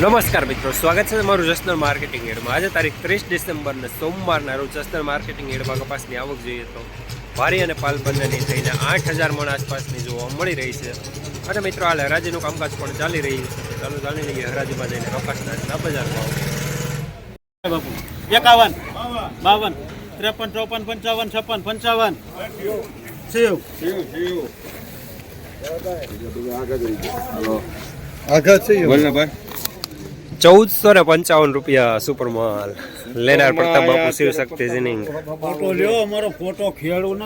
નમસ્કાર મિત્રો સ્વાગત છે તમારું જસનલ માર્કેટિંગ એડમાં. આજે તારીખ ત્રીસ ડિસેમ્બરને સોમવારના રોજ જસનલ માર્કેટિંગ એડમાં કપાસની આવક જોઈએ તો ભારી અને પાલ બંનેની થઈને આઠ હજાર મણ આસપાસની જોવા મળી રહી છે. અને મિત્રો હાલ હરાજીનું કામકાજ પણ ચાલી રહ્યું છે. ચાલુ ચાલી લઈએ હરાજીમાં જઈને કપાસના આજના બજાર ભાવ. બાપુ એકાવન બાવન ત્રેપન ચોપન પંચાવન છપ્પન પંચાવન. શિવ ચૌદસો ને પંચાવન રૂપિયા સુપર મોલ લેનાર પ્રતાપ બાપુ શિવ શક્તિ જીનિંગ. ફોટો લ્યો અમારો ફોટો ખેડૂત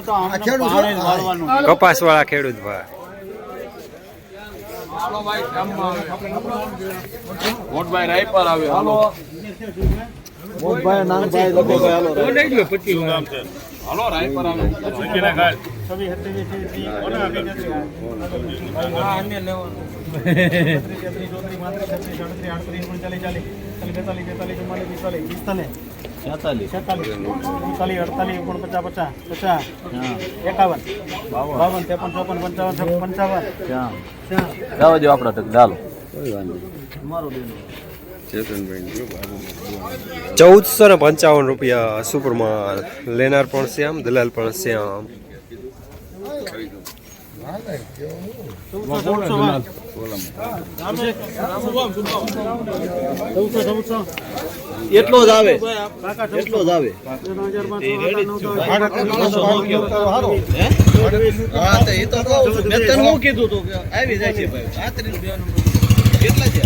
કપાસ વાળા ખેડૂત ભાઈ. મોટભાઈ રાયપર આવે હાલો મોટભાઈ નાનભાઈ લખોભાઈ હાલો હાલો રાયપર આવે છવ્વીસ સત્યાવીસ ત્રીસ, કોને આપી નથી? ત્રીસ, તેત્રીસ, ચોત્રીસ, પાંત્રીસ, છત્રીસ, સાડત્રીસ, આડત્રીસ, ઓગણચાલીસ, ચાલીસ, બેતાલીસ, તેતાલીસ, ચુમ્માલીસ, પિસ્તાલીસ, પિસ્તાલીસ, છેતાલીસ, અડતાલીસ, ઓગણપચાસ, પચાસ, પચાસ, એકાવન, બાવન, ત્રેપન, ચોપન, પંચાવન, પંચાવન, જવા દો આપડા તક ચાલો. ચૌદસો ને પંચાવન રૂપિયા સુપરમાલ લેનાર પણ શ્યામ દલાલ પણ શ્યામ. ચૌદસો, એટલો જ આવે. ચૌદસો. એટલો જ આવે. ત્રણ હજાર પાંચસો, આઠ, નવ, દસ, હા તો એ તો મેં તને શું કીધું તું કે આવી જાય છે ભાઈ. આ કેટલા છે?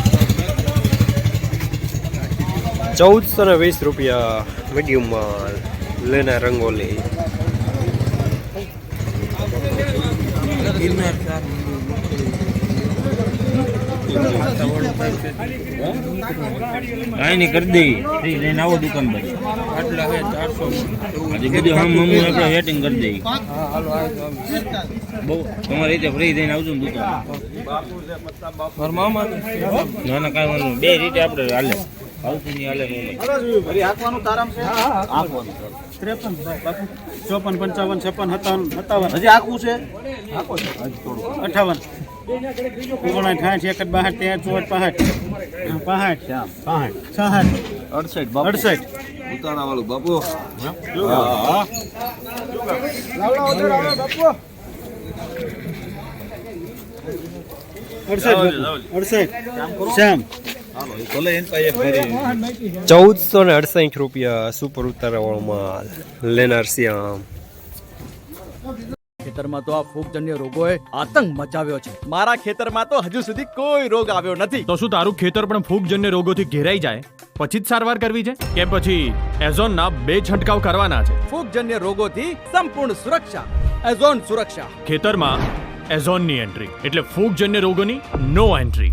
ચૌદસો ને વીસ રૂપિયા મીડિયમમાં લેના રંગોલી. કાંઈ નહીં કરી દઈ. ફ્રી લઈને આવો દુકાન પર આટલા હે ચારસો હજી બધું હમ હમ આપણે વેટિંગ કરી દઈ. બહુ તમારી રીતે ફ્રી થઈને આવજો ને દુકાન. ના. ના કાંઈ વાંધો નહીં. બે રીતે આપણે હાલે. ચોપન પંચાવન છપ્પન સત્તાવન સત્તાવન. હજી આખું છે? અઠાવન. ઓગણસાઠ એક બાસઠ તેર ચોટ પાસઠ. પાસઠ. પાસઠ. છાસઠ અડસઠ અડસઠ. ઉતારા વાળું બાપુ. ચૌદસો ને અડસઠ રૂપિયા સુપર ઉતારાવાળો માલ. લેનાર શ્યામ. ખેતરમાં તો આ ફૂગજન્ય રોગોએ આતંક મચાવ્યો છે. મારા ખેતરમાં તો હજુ સુધી કોઈ રોગ આવ્યો નથી. તો શું તારું ખેતર પણ ફૂગજન્ય રોગોથી ઘેરાઈ જાય? પછી જ સારવાર કરવી છે? કે પછી એઝોનના બે છંટકાવ કરવાના છે? ફૂગજન્ય રોગોથી સંપૂર્ણ સુરક્ષા. એઝોન સુરક્ષા. ખેતરમાં એઝોનની એન્ટ્રી એટલે ફૂગજન્ય રોગોની નો એન્ટ્રી.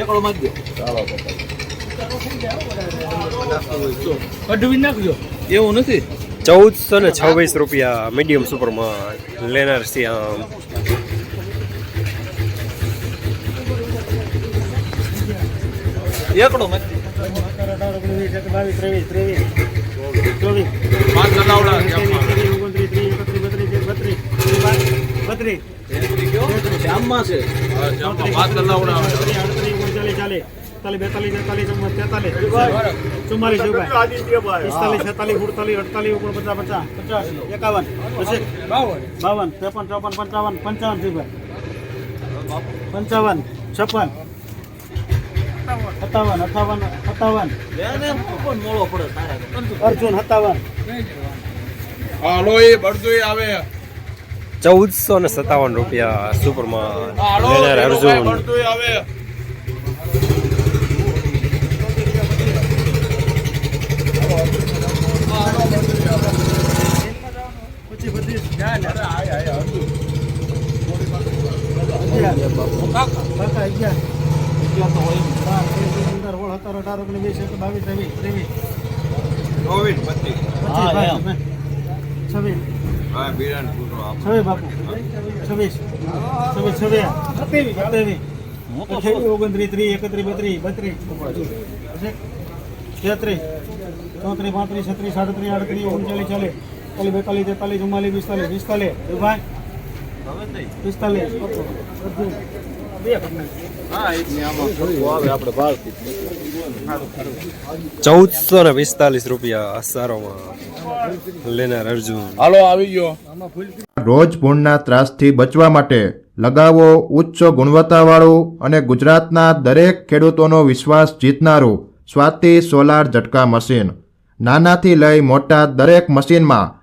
એકડો માં દો. કઢવી નાખજો. એવું નથી? ચૌદસો ને છવ્વીસ રૂપિયા મીડિયમ સુપરમાં લેનાર લેનાર આમ. એકડો માં બાવીસ ત્રેવીસ ત્રેવીસ ચોવીસ પાંચ ઓગણત્રીસ ત્રીસ એકત્રીસ બત્રીસ બત્રીસ છે પાંચ કલાવડા ચાલીસ એકતાલીસ બેતાલીસ તેતાલીસ ચુમ્માલીસ તેતાલીસ. ચુમ્માલીસ પિસ્તાલીસ છેતાલીસ સુડતાલીસ અડતાલીસ ઓગણપચાસ પચાસ પચાસ. એકાવન. બાવન. ત્રેપન ચોપન પંચાવન પંચાવન રૂપિયા. પંચાવન છપ્પન. સત્તાવન અઠાવન સત્તાવન. અર્જુન સત્તાવન. હાલો એ બળદું આવે. ચૌદસો ને સત્તાવન રૂપિયા સુપરમાં અર્જુન. આવે પછી બધી કાકા અગિયાર બાર તેર ચૌદ પંદર સોળ સત્તર અઢાર ઓગણીસ વીસ એકવીસ બાવીસ ત્રેવીસ ત્રેવીસ ચોવીસ પચીસ પચીસ ભાઈ છવ્વીસ છવ્વીસ છવ્વીસ સત્યાવીસ ઓગણત્રીસ ત્રીસ એકત્રીસ બત્રીસ બત્રીસ તેત્રીસ ચોત્રીસ, પાંત્રીસ, છત્રીસ, સાડત્રીસ, આડત્રીસ, ઓગણચાલીસ, ચાલીસ. ચાલીસ બેતાલીસ તેતાલીસ ચુમ્માલીસ પિસ્તાલીસ પિસ્તાલીસ. ભાઈ. ચૌદસો ને પિસ્તાલીસ રૂપિયા સારોમાં લેનાર અર્જુન. હાલો આવી ગયો. રોજ ભૂણના ત્રાસથી બચવા માટે લગાવો ઉચ્ચ ગુણવત્તાવાળું અને ગુજરાતના દરેક ખેડૂતોનો વિશ્વાસ જીતનારું સ્વાતિ સોલાર ઝટકા મશીન. નાનાથી લઈ મોટા દરેક મશીનમાં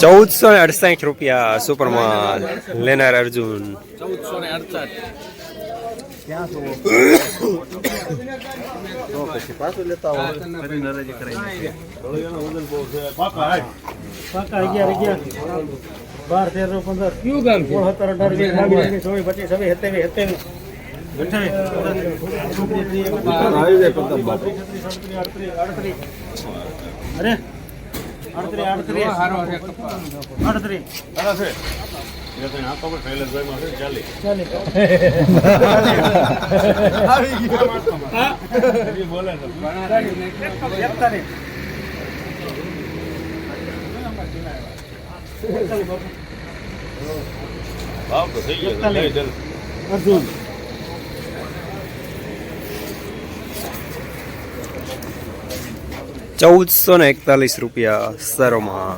ચૌદસો ને અડસાઠ રૂપિયા સુપરમાં લેનાર અર્જુન. ચૌદસો અગિયાર અગિયાર બાર તેર નો પંદર. કયું ગામ છે? સત્તર અઢાર વીસ બાવીસ ત્રેવીસ ચોવીસ પચીસ છવ્વીસ સત્યાવીસ સત્યાવીસ અરે આડત્રીસ આડત્રીસ આડત્રીસ એકતાલીસ અર્જુન ચૌદસો ને એકતાલીસ રૂપિયા સરોમાં.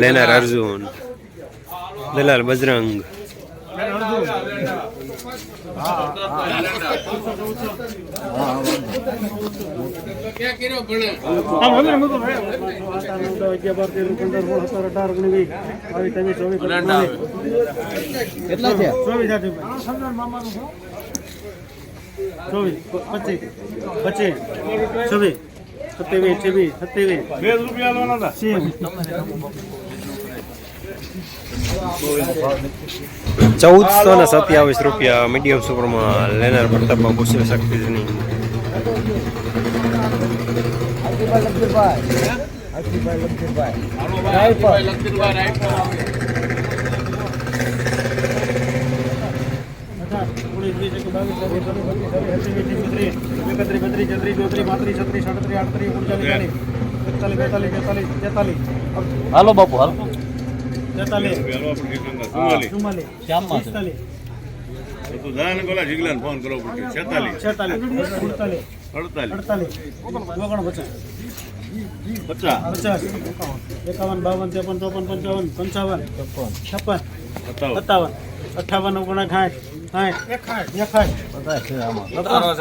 લેનાર અર્જુન. દલાલ બજરંગ. ચોવીસ પચીસ પચીસ છવ્વીસ. સત્યાવીસ છવ્વીસ સત્યાવીસ. બે રૂપિયા ચૌદસો ને સત્યાવીસ રૂપિયા મીડિયમ સુપરમાં લેનાર પ્રતાપમાં પૂછી શક્તિની એકત્રીસ બત્રીસ તેત્રીસ ચોત્રીસ પાંત્રીસ છત્રીસ સાડત્રીસ આડત્રીસ ઓગણચાલીસ ચાલીસ એકતાલીસ બેતાલીસ તેતાલીસ. તેતાલીસ હાલો બાપુ હાલો. તેતાલીસ. ચુમ્માલીસ. પિસ્તાલીસ. ફોન છેતાલીસ. છેતાલીસ. અડતાલીસ. અડતાલીસ. ઓગણ પચાસ. પચાસ. પચાસ. એકાવન બાવન ત્રેપન ચોપન પંચાવન પંચાવન છપ્પન સત્તાવન. સત્તાવન અઠાવન ઓગણસાઠ.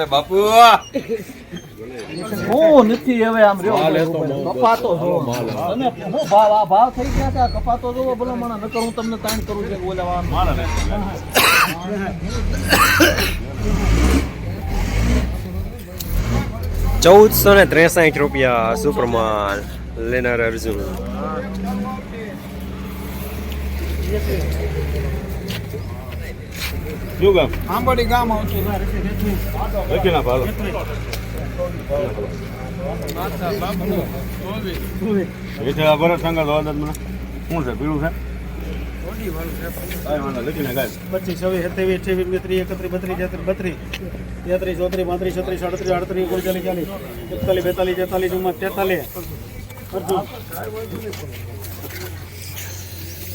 બાપુ. હું નથી હવે આમ રહ્યો. કપાતો જો તમે હું ભાવ આ ભાવ થઈ ગયા છે કપાતો જોવો ભલે મને નકર હું તમને તાણ કરું છું કે ચૌદસો ને ત્રેસાઠ રૂપિયા સુપરમાં લેનાર અર્જુન. શું ગામ? આંબાડી ગામ આવતું લખી ના ભાલો. વેચેલા ભરત સંઘ દવા મને. શું છે પીળું છે? પચીસ છવ્વીસ સત્યાવીસ અઠ્યાવીસ બેત્રીસ એકત્રીસ બત્રીસ તેત્રીસ બત્રીસ તેત્રીસ ચોત્રીસ પાંત્રીસ છત્રીસ સાડત્રીસ આડત્રીસ ઓગણચાલીસ ચાલીસ એકતાલીસ બેતાલીસ તેતાલીસ ચુમ્માલીસ તેતાલીસ.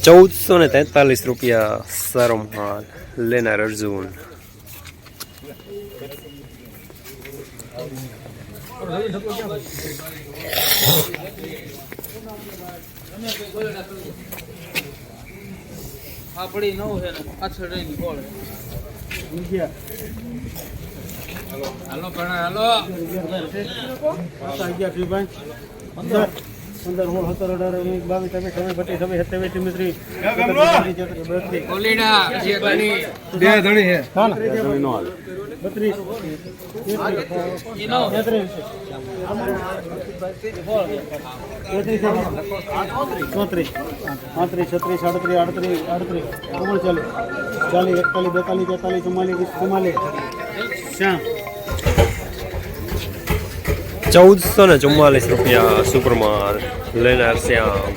ચૌદસો ને તેતાલીસ રૂપિયા સારો માલ લેનાર અર્જુન આ નવ છે ને પાછળ રહી ગઈ બોલ. હાલો હાલો અગિયાર શિવભાઈ પંદર સોળ સત્તર અઢાર ઓગણીસ બાવીસ તમે ચોવીસ પચીસ છવ્વીસ સત્યાવીસ તેત્રીસ બત્રીસ ચોત્રીસ પાંત્રીસ છત્રીસ સાડત્રીસ આડત્રીસ આડત્રીસ ઓગણચાલીસ ચાલીસ એકતાલીસ બેતાલીસ તેતાલીસ ચુમ્માલીસ ચુમ્માલીસ શ્યામ ચૌદસો ને ચુમ્માલીસ રૂપિયા સુપરમાલ લેનાર શ્યામ.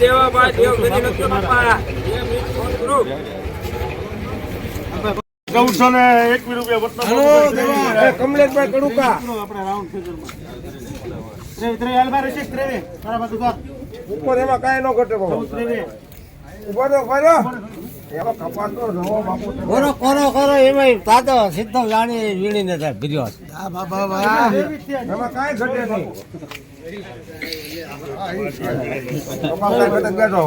દેવાભાઈ દેવ ચૌદસો ને રૂપિયા કમલેશભાઈ કડુકા. આપણે રાઉન્ડ ફિગરમાં ઉપર એમાં કાંઈ ન ઘટે ઊભો તો ખરો કોરો કોરો કોરો એમાં તાતો સીધો જાણી વીણીને થાય ભીર્યો એમાં કાંઈ ઘટે નહીં. કપાસ ઘટે બેઠો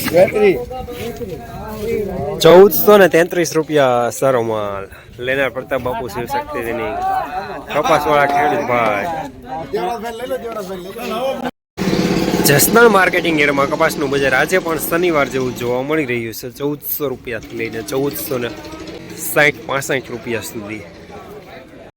સત્યાવીસ ચૌદસો ને તેત્રીસ રૂપિયા સારો માલ. લેનાર પ્રતાપ બાપુ શિવ શક્તિ તેની કપાસવાળા ખેડૂત ભાઈ. જસદણ માર્કેટિંગ એરમાં કપાસનું બજાર આજે પણ શનિવાર જેવું જોવા મળી રહ્યું છે. ચૌદસો રૂપિયાથી લઈને ચૌદસો ને સાઠ પાસઠ રૂપિયા સુધી.